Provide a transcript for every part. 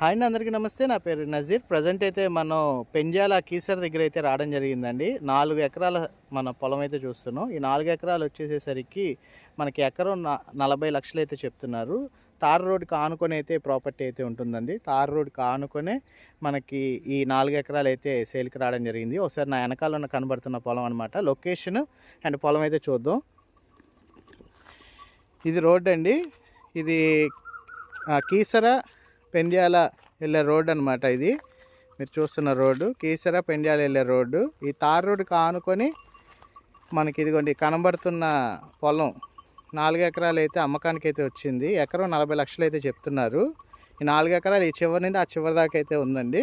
Hi అండి అందరికీ నమస్తే. నా పేరు నజీర్. ప్రజెంట్ అయితే మనం పెంజాల కీసర్ దగ్గర అయితే రావడం జరిగిందండి. నాలుగు ఎకరాల మన పొలం అయితే చూస్తున్నాం. ఈ నాలుగు ఎకరాలు వచ్చేసేసరికి మనకి ఎకరం నలభై లక్షలు అయితే చెప్తున్నారు. తార్ రోడ్కి ఆనుకొని అయితే ప్రాపర్టీ అయితే ఉంటుందండి. తార్ రోడ్కి ఆనుకొనే మనకి ఈ నాలుగు ఎకరాలు అయితే సేల్కి రావడం జరిగింది. ఒకసారి నా వెనకాల ఉన్న కనబడుతున్న పొలం అనమాట లొకేషన్ అండ్ పొలం అయితే చూద్దాం. ఇది రోడ్ అండి. ఇది ఆ, కీసర పెండ్యాల వెళ్ళే రోడ్ అనమాట ఇది. మీరు చూస్తున్న రోడ్డు కీసర పెండ్యాల వెళ్ళే రోడ్డు. ఈ తార్ రోడ్డు కానుకొని మనకి ఇదిగోండి కనబడుతున్న పొలం నాలుగు ఎకరాలు అయితే అమ్మకానికి అయితే వచ్చింది. ఎకరం నలభై లక్షలు అయితే చెప్తున్నారు. ఈ నాలుగు ఎకరాలు ఈ చివరి నుండి ఆ చివరి దాకా అయితే ఉందండి.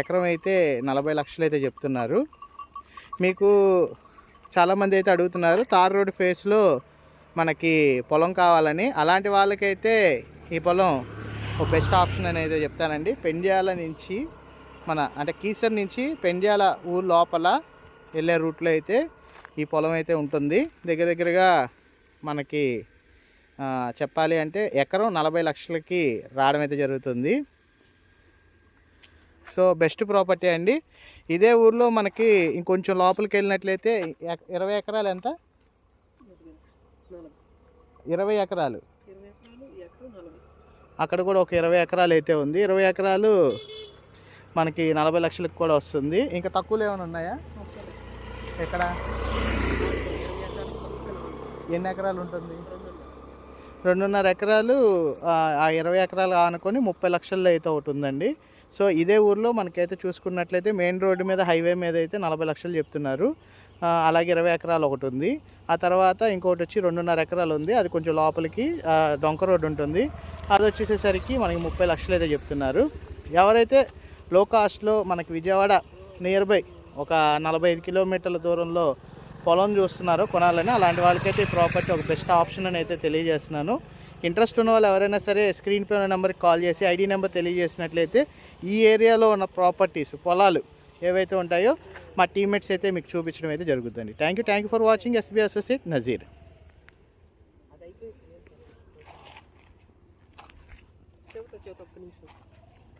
ఎకరం అయితే నలభై లక్షలు అయితే చెప్తున్నారు. మీకు చాలామంది అయితే అడుగుతున్నారు తార్ రోడ్ ఫేస్లో మనకి పొలం కావాలని. అలాంటి వాళ్ళకైతే ఈ పొలం ఒక బెస్ట్ ఆప్షన్ అని అయితే చెప్తానండి. పెండ్యాల నుంచి మన అంటే కీసర్ నుంచి పెండ్యాల ఊరు లోపల వెళ్ళే రూట్లో అయితే ఈ పొలం అయితే ఉంటుంది. దగ్గర దగ్గరగా మనకి చెప్పాలి అంటే ఎకరం నలభై లక్షలకి రావడం అయితే జరుగుతుంది. సో బెస్ట్ ప్రాపర్టీ అండి. ఇదే ఊర్లో మనకి ఇంకొంచెం లోపలికి వెళ్ళినట్లయితే ఇరవై ఎకరాలు ఎంత? ఇరవై ఎకరాలు. అక్కడ కూడా ఒక ఇరవై ఎకరాలు అయితే ఉంది. ఇరవై ఎకరాలు మనకి నలభై లక్షలకు కూడా వస్తుంది. ఇంకా తక్కువలు ఏమైనా ఉన్నాయా? ఎక్కడ? ఎన్ని ఎకరాలు ఉంటుంది? రెండున్నర. ఎకరాలు ఆ, ఇరవై ఎకరాలు ఆనుకొని ముప్పై లక్షల్లో అయితే ఒకటి ఉందండి. సో ఇదే ఊర్లో మనకైతే చూసుకున్నట్లయితే మెయిన్ రోడ్డు మీద హైవే మీద అయితే నలభై లక్షలు చెప్తున్నారు. అలాగే ఇరవై ఎకరాలు ఒకటి ఉంది. ఆ తర్వాత ఇంకోటి వచ్చి రెండున్నర ఎకరాలు ఉంది. అది కొంచెం లోపలికి డొంక రోడ్డు ఉంటుంది. అది వచ్చేసేసరికి మనకి ముప్పై లక్షలు అయితే చెప్తున్నారు. ఎవరైతే లో కాస్ట్లో మనకి విజయవాడ నియర్ బై ఒక నలభై ఐదు కిలోమీటర్ల దూరంలో పొలం చూస్తున్నారో కొనాలని అలాంటి వాళ్ళకైతే ఈ ప్రాపర్టీ ఒక బెస్ట్ ఆప్షన్ అని అయితే తెలియజేస్తున్నాను. ఇంట్రెస్ట్ ఉన్న వాళ్ళు ఎవరైనా సరే స్క్రీన్ పై ఉన్న నెంబర్కి కాల్ చేసి ఐడి నెంబర్ తెలియజేసినట్లయితే ఈ ఏరియాలో ఉన్న ప్రాపర్టీస్ పొలాలు ఏవైతే ఉంటాయో మా టీమ్మేట్స్ అయితే మీకు చూపించడం అయితే జరుగుతుంది. Thank you thank you for watching SB associate Nazeer 这个叫做不能说。